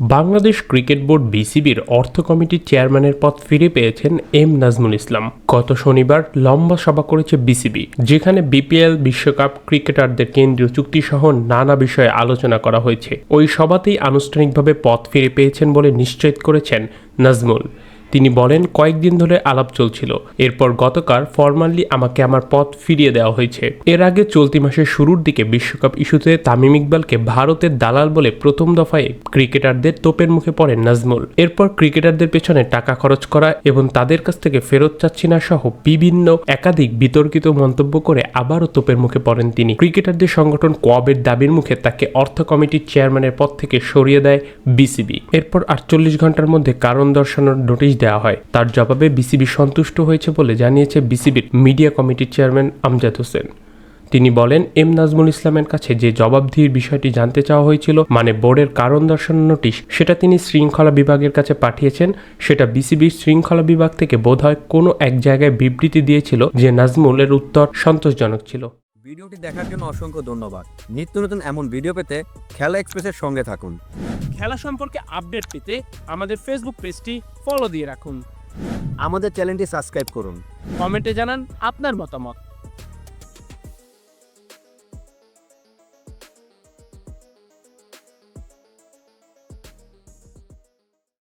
Bangladesh cricket board বিসিবির অর্থ কমিটির চেয়ারম্যানের পদ ফিরে পেয়েছেন এম নাজমুল ইসলাম। গত শনিবার লম্বা সভা করেছে বিসিবি, যেখানে বিপিএল, বিশ্বকাপ ক্রিকেটারদের কেন্দ্রীয় চুক্তিসহ নানা বিষয়ে আলোচনা করা হয়েছে। ওই সভাতেই আনুষ্ঠানিকভাবে পদ ফিরে পেয়েছেন বলে নিশ্চিত করেছেন নাজমুল। তিনি বলেন, কয়েকদিন ধরে আলাপ চলছিল। এরপর গতকাল ফরমালি আমাকে আমার পথ ফিরিয়ে দেওয়া হয়েছে। এর আগে চলতি মাসের শুরুর দিকে বিশ্বকাপ ইস্যুতে তামিম ইকবালকে ভারতের দালাল বলে প্রথম দফায় ক্রিকেটারদের তোপের মুখে পড়েন নাজমুল। এরপর ক্রিকেটারদের পেছনে টাকা খরচ করা এবং তাদের কাছ থেকে ফেরত চাচ্ছি না সহ বিভিন্ন একাধিক বিতর্কিত মন্তব্য করে আবারও তোপের মুখে পড়েন তিনি। ক্রিকেটারদের সংগঠন কোয়াবের দাবির মুখে তাকে অর্থ কমিটির চেয়ারম্যানের পদ থেকে সরিয়ে দেয় বিসিবি। এরপর আটচল্লিশ ঘণ্টার মধ্যে কারণ দর্শানোর নোটিশ দেওয়া হয়। তার জবাবে বিসিবি সন্তুষ্ট হয়েছে বলে জানিয়েছে বিসিবির মিডিয়া কমিটির চেয়ারম্যান আমজাদ হোসেন। তিনি বলেন, এম নাজমুল ইসলামের কাছে যে জবাবদিহির বিষয়টি জানতে চাওয়া হয়েছিল মানে বোর্ডের কারণ দর্শানোর নোটিশ, সেটা তিনি শৃঙ্খলা বিভাগের কাছে পাঠিয়েছেন। সেটা বিসিবির শৃঙ্খলা বিভাগ থেকে বোধহয় কোনো এক জায়গায় বিবৃতি দিয়েছিল যে নাজমুলের উত্তর সন্তোষজনক ছিল। ভিডিওটি দেখার জন্য অসংখ্য ধন্যবাদ। নিত্য নতুন এমন ভিডিও পেতে খেলা এক্সপ্রেসের সঙ্গে থাকুন। খেলা সম্পর্কে আপডেট পেতে আমাদের ফেসবুক পেজটি ফলো দিয়ে রাখুন। আমাদের চ্যানেলটি সাবস্ক্রাইব করুন। কমেন্টে জানান আপনার মতামত।